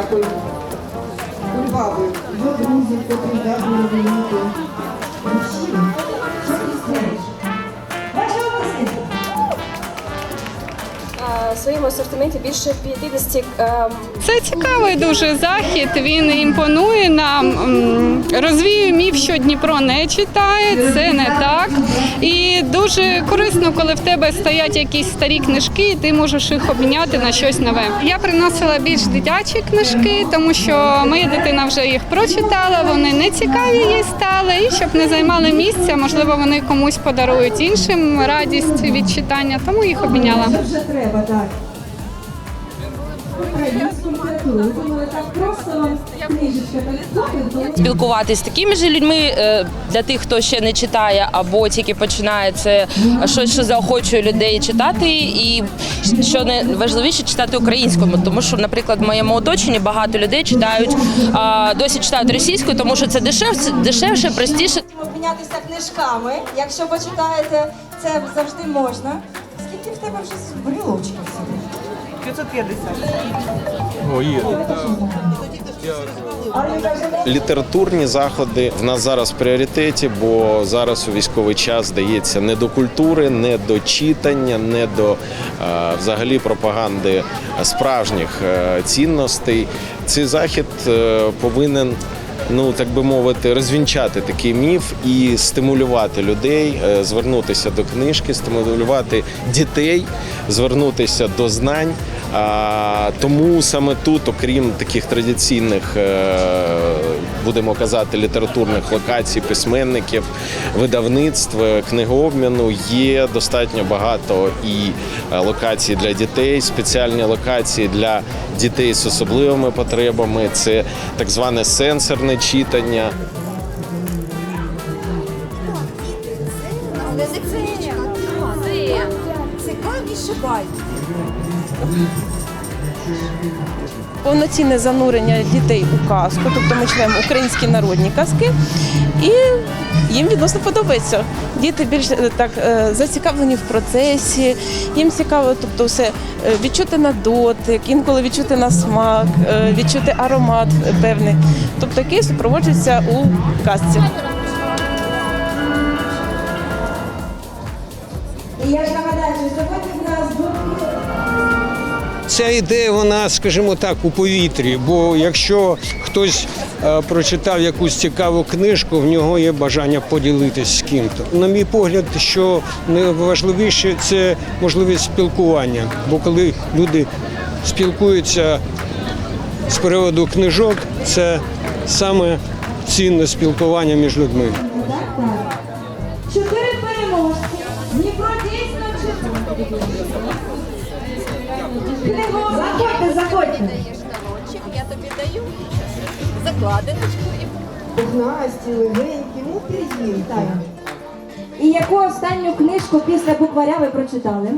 Дякую. Кульбаби. Його друзів, котрі давно розуміти. Мужчини. Що ти знаєш? Ваша область. В своєму асортименті більше 50 е, Це цікавий дуже захід. Він імпонує нам, м, розвіює міф, що Дніпро не читає. Це не так. І дуже корисно, коли в тебе стоять якісь старі книжки, і ти можеш їх обміняти на щось нове. Я приносила більш дитячі книжки, тому що моя дитина вже їх прочитала. Вони не цікаві їй стали. І щоб не займали місця, можливо, вони комусь подарують іншим радість від читання, тому їх обміняла. Спілкуватися з такими ж людьми е, для тих, хто ще не читає або тільки починає це щось, що заохочує людей читати, і що не важливіше читати українською, тому що, наприклад, в моєму оточенні багато людей читають досі читають російською, тому що це дешевше, дешевше, простіше. обмінятися книжками. Якщо почитаєте, це завжди можна. Скільки в тебе вже брілочків? 550. Літературні заходи в нас зараз в пріоритеті, бо зараз у військовий час здається не до культури, не до читання, не до е, взагалі пропаганди справжніх е, цінностей. Цей захід е, повинен. Ну, так би мовити, розвінчати такий міф і стимулювати людей, е, звернутися до книжки, стимулювати дітей, звернутися до знань. А, тому саме тут, окрім таких традиційних, е, будемо казати, літературних локацій, письменників, видавництв, е, книгообміну, є достатньо багато і е, локацій для дітей, спеціальні локації для дітей з особливими потребами. Це так зване сенсорне читання. Повноцінне занурення дітей у казку, тобто ми читаємо українські народні казки, і їм відносно подобається. Діти більш е, так е, зацікавлені в процесі, їм цікаво, тобто все е, відчути на дотик, інколи відчути на смак, відчути аромат певний. Тобто який супроводжується у казці. Я ж нагадаю, що сьогодні в нас Ця ідея, вона, скажімо так, у повітрі. Бо якщо хтось е, прочитав якусь цікаву книжку, в нього є бажання поділитись з ким-то. На мій погляд, що найважливіше це можливість спілкування. Бо коли люди спілкуються з приводу книжок, це саме цінне спілкування між людьми. Заходьте, заходьте. Я тобі даю закладиночку і Пухнасті, легенькі, ну приїм. І яку останню книжку після букваря ви прочитали?